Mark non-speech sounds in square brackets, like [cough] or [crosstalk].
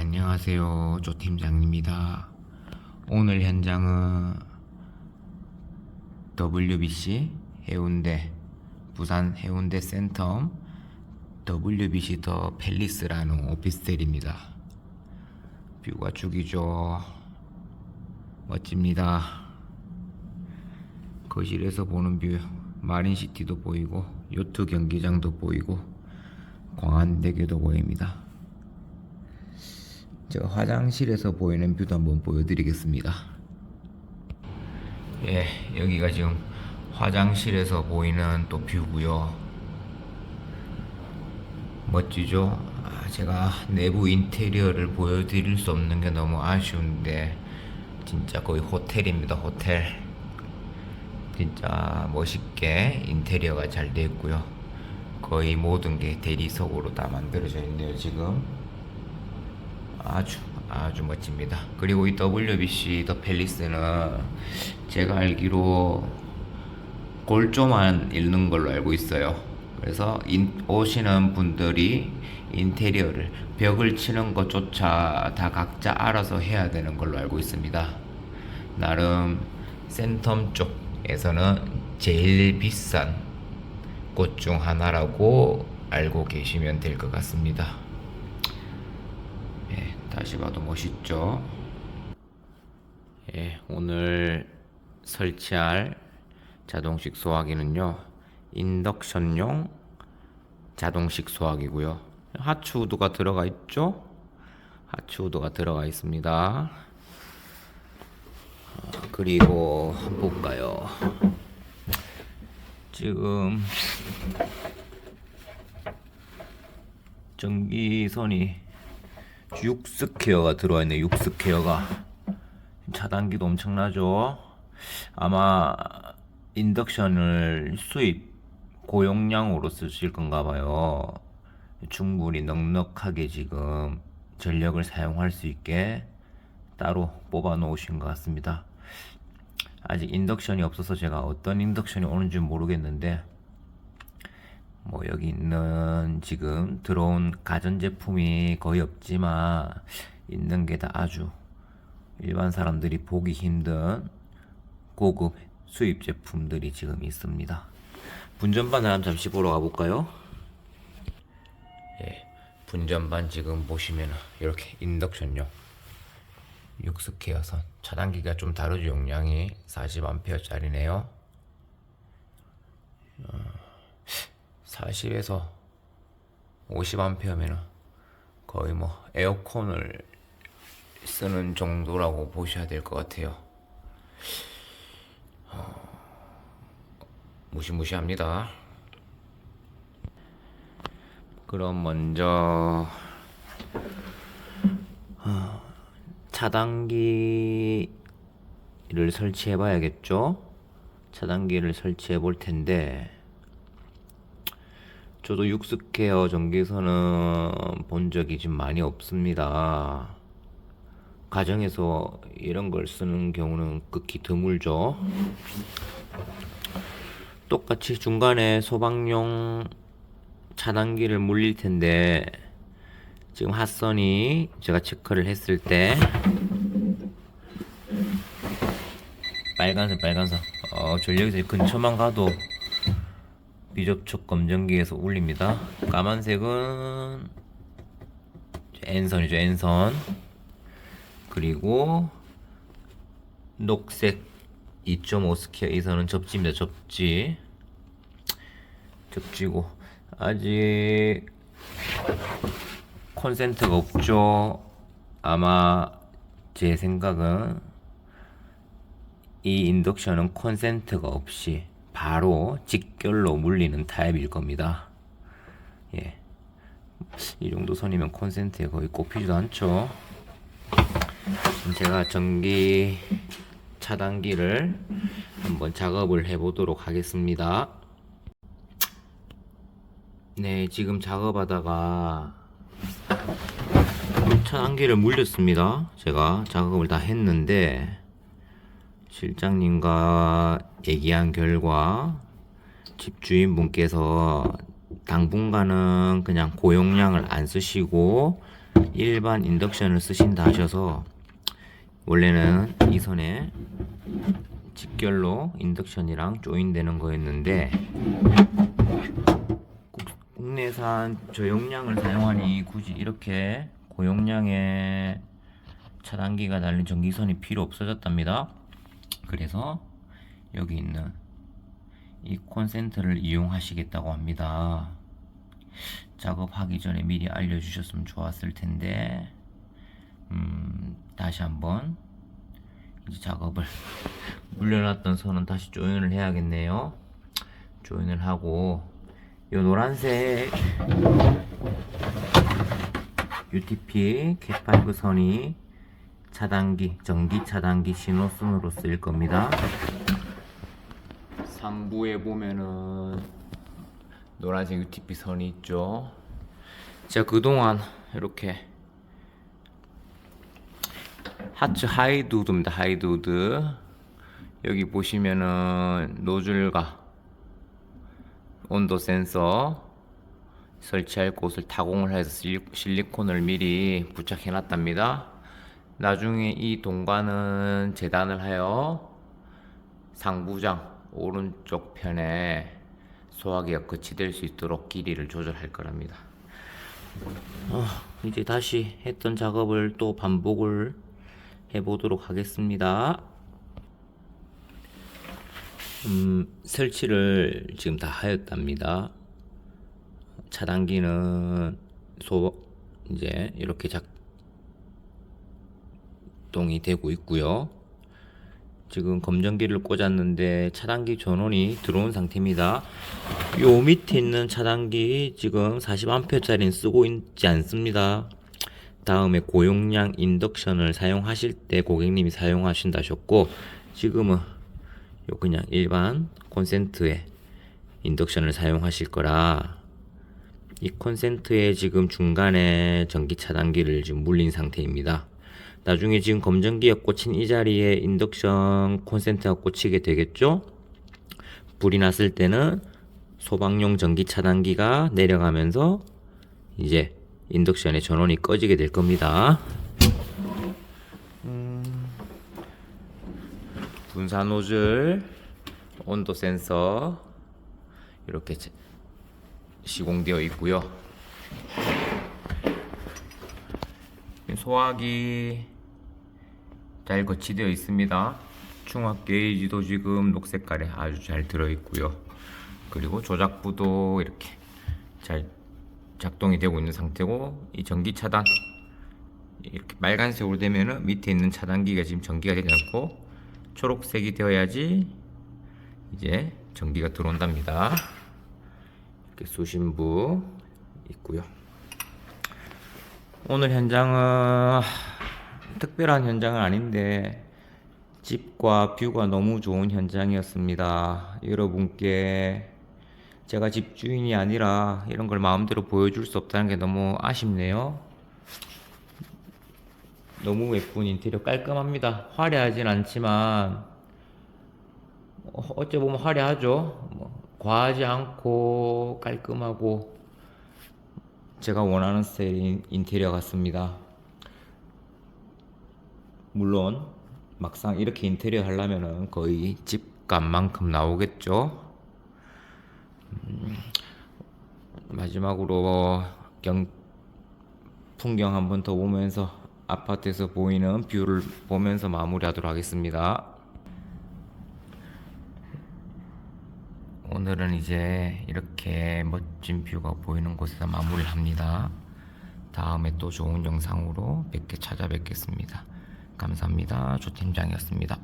안녕하세요. 조 팀장입니다. 오늘 현장은 WBC 해운대 부산 해운대 센텀 WBC 더 팰리스라는 오피스텔입니다. 뷰가 죽이죠. 멋집니다. 거실에서 보는 뷰 마린시티도 보이고 요트 경기장도 보이고 광안대교도 보입니다. 저 화장실에서 보이는 뷰도 한번 보여드리겠습니다. 예, 여기가 지금 화장실에서 보이는 또 뷰고요. 멋지죠? 아, 제가 내부 인테리어를 보여드릴 수 없는 게 너무 아쉬운데 진짜 거의 호텔입니다, 호텔. 진짜 멋있게 인테리어가 잘 되어 있고요. 거의 모든 게 대리석으로 다 만들어져 있네요, 지금. 아주 아주 멋집니다. 그리고 이 WBC 더 팰리스는 제가 알기로 골조만 읽는 걸로 알고 있어요. 그래서 인, 오시는 분들이 인테리어를 벽을 치는 것조차 다 각자 알아서 해야 되는 걸로 알고 있습니다. 나름 센텀 쪽에서는 제일 비싼 곳 중 하나라고 알고 계시면 될 것 같습니다. 예, 다시 봐도 멋있죠. 예, 오늘 설치할 자동식 소화기는요, 인덕션용 자동식 소화기고요. 하츠우드가 들어가 있죠? 하츠우드가 들어가 있습니다. 어, 그리고 한번 볼까요? 지금 전기선이 육스 케어가 들어와 있네. 육스 케어가 차단기도 엄청나죠. 아마 인덕션을 수입 고용량으로 쓰실 건가 봐요. 충분히 넉넉하게 지금 전력을 사용할 수 있게 따로 뽑아 놓으신 것 같습니다. 아직 인덕션이 없어서 제가 어떤 인덕션이 오는지 모르겠는데 뭐 여기 있는 지금 들어온 가전제품이 거의 없지만 있는 게 다 아주 일반 사람들이 보기 힘든 고급 수입 제품들이 지금 있습니다. 분전반을 한번 잠시 보러 가볼까요? 예, 분전반 지금 보시면 이렇게 인덕션용 6스퀘어선 차단기가 좀 다르죠 용량이 40A짜리네요 40에서 50A면 거의 뭐 에어컨을 쓰는 정도라고 보셔야 될 것 같아요 어, 무시무시합니다 그럼 먼저 차단기를 설치해 봐야겠죠? 차단기를 설치해 볼 텐데 저도 육스케어 전기선은 본 적이 좀 많이 없습니다. 가정에서 이런 걸 쓰는 경우는 극히 드물죠. 똑같이 중간에 소방용 차단기를 물릴 텐데 지금 핫선이 제가 체크를 했을 때 빨간색 빨간색 어 전력에서 근처만 가도 비접촉 검정기에서 울립니다. 까만색은 N선이죠 N선. 그리고 녹색 2.5 스퀘어 이 선은 접지입니다 접지. 접지고. 아직 콘센트가 없죠. 아마 제 생각은 이 인덕션은 콘센트가 없이 바로 직결로 물리는 타입일 겁니다. 예. 이 정도 선이면 콘센트에 거의 꼽히지도 않죠. 제가 전기 차단기를 한번 작업을 해 보도록 하겠습니다. 네, 지금 작업하다가 차단기를 물렸습니다. 제가 작업을 다 했는데 실장님과 얘기한 결과 집주인 분께서 당분간은 그냥 고용량을 안 쓰시고 일반 인덕션을 쓰신다 하셔서 원래는 이 선에 직결로 인덕션이랑 조인되는 거였는데 국- 국내산 저용량을 사용하니 굳이 이렇게 고용량의 차단기가 달린 전기선이 필요 없어졌답니다. 그래서 여기 있는 이 콘센트를 이용하시겠다고 합니다. 작업하기 전에 미리 알려주셨으면 좋았을 텐데, 음, 다시 한번 이제 작업을 [laughs] 물려놨던 선은 다시 조인을 해야겠네요. 조인을 하고 이 노란색 UTP K5 선이 차단기, 전기 차단기 신호선으로 쓰일 겁니다. 3부에 보면은 노란색 UTP 선이 있죠. 제가 그동안 이렇게 하츠 하이드우드입니다. 하이드우드. 여기 보시면은 노즐과 온도 센서 설치할 곳을 타공을 해서 실리- 실리콘을 미리 부착해 놨답니다. 나중에 이 동관은 재단을 하여 상부장 오른쪽 편에 소화기가 거치될 수 있도록 길이를 조절할 거랍니다. 어, 이제 다시 했던 작업을 또 반복을 해보도록 하겠습니다. 음, 설치를 지금 다 하였답니다. 차단기는 소 이제 이렇게 작 동이 되고 있고요. 지금 검정기를 꽂았는데 차단기 전원이 들어온 상태입니다. 요 밑에 있는 차단기 지금 40A짜리는 쓰고 있지 않습니다. 다음에 고용량 인덕션을 사용하실 때 고객님이 사용하신다 하셨고 지금은 요 그냥 일반 콘센트에 인덕션을 사용하실 거라 이 콘센트에 지금 중간에 전기 차단기를 지금 물린 상태입니다. 나중에 지금 검정기가 꽂힌 이 자리에 인덕션 콘센트가 꽂히게 되겠죠? 불이 났을 때는 소방용 전기 차단기가 내려가면서 이제 인덕션의 전원이 꺼지게 될 겁니다. 음, 분사 노즐, 온도 센서 이렇게 제- 시공되어 있고요. 소화기 잘 거치되어 있습니다. 충압 게이지도 지금 녹색깔에 아주 잘 들어 있고요. 그리고 조작부도 이렇게 잘 작동이 되고 있는 상태고 이 전기 차단 이렇게 빨간색으로 되면은 밑에 있는 차단기가 지금 전기가 되지 않고 초록색이 되어야지 이제 전기가 들어온답니다. 이렇게 수신부 있고요. 오늘 현장은 특별한 현장은 아닌데 집과 뷰가 너무 좋은 현장이었습니다. 여러분께 제가 집주인이 아니라 이런 걸 마음대로 보여줄 수 없다는 게 너무 아쉽네요. 너무 예쁜 인테리어 깔끔합니다. 화려하진 않지만 어, 어째 보면 화려하죠. 뭐, 과하지 않고 깔끔하고 제가 원하는 스타일인 인테리어 같습니다. 물론 막상 이렇게 인테리어 하려면은 거의 집값만큼 나오겠죠. 음, 마지막으로 경 풍경 한 번 더 보면서 아파트에서 보이는 뷰를 보면서 마무리하도록 하겠습니다. 오늘은 이제 이렇게 멋진 뷰가 보이는 곳에서 마무리를 합니다. 다음에 또 좋은 영상으로 뵙게 찾아뵙겠습니다. 감사합니다. 조 팀장이었습니다.